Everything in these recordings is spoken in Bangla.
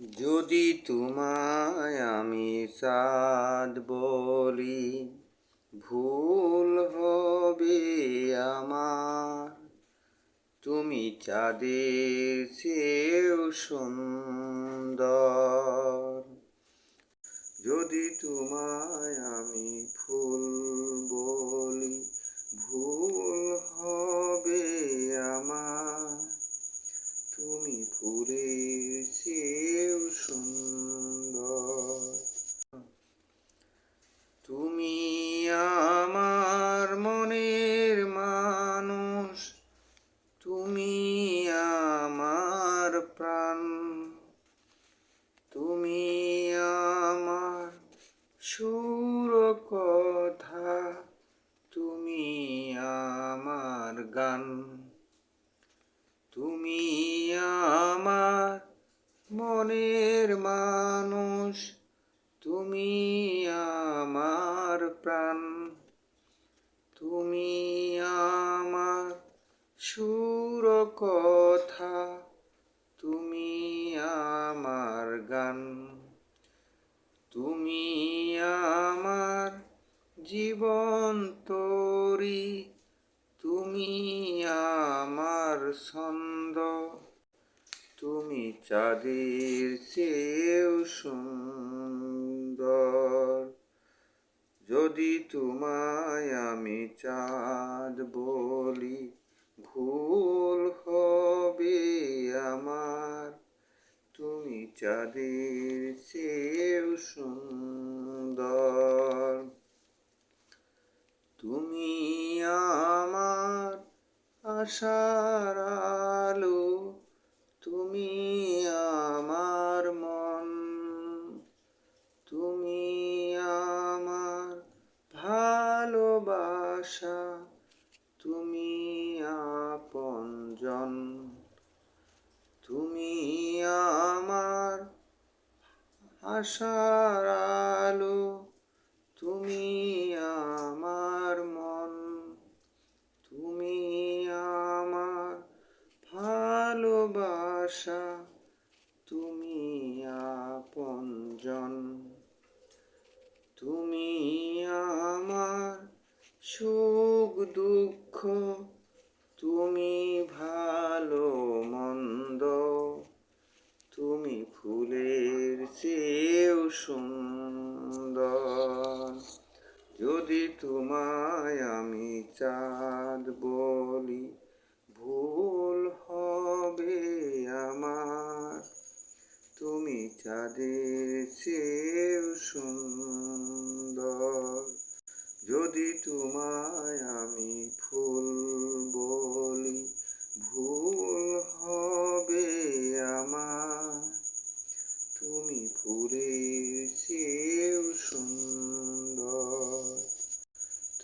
যদি তোমায় আমি সাদ বলি, ভুল হবে আমার। তুমি চাঁদের সেও সুন্দর। যদি তোমায় আমি ফুল সুর কথা তুমি আমার গান, তুমি আমার মনের মানুষ, তুমি আমার প্রাণ, তুমি আমার সুর কথা, তুমি আমার গান, তুমি জীবন তরি, তুমি আমার ছন্দ। তুমি চাঁদের চেয়েও সুন্দর। যদি তোমায় আমি চাঁদ বলি, ভুল হবে আমার। তুমি চাঁদের চেয়েও সুন্দর তুমি আমার আশার আলো তুমি আমার মন। তুমি আমার ভালোবাসা, তুমি আপনজন তুমি আমার আশার আলো, তুমি আমার মন তুমি আমার ভালোবাসা তুমি আপনজন তুমি আমার সুখ দুঃখ তুমি ভালো মন্দ তুমি ফুলের চেয়েও সুন্দর। যদি তোমায় আমি চাঁদ বলি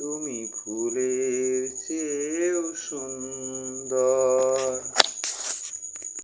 তুমি ফুলের চেয়েও সুন্দর।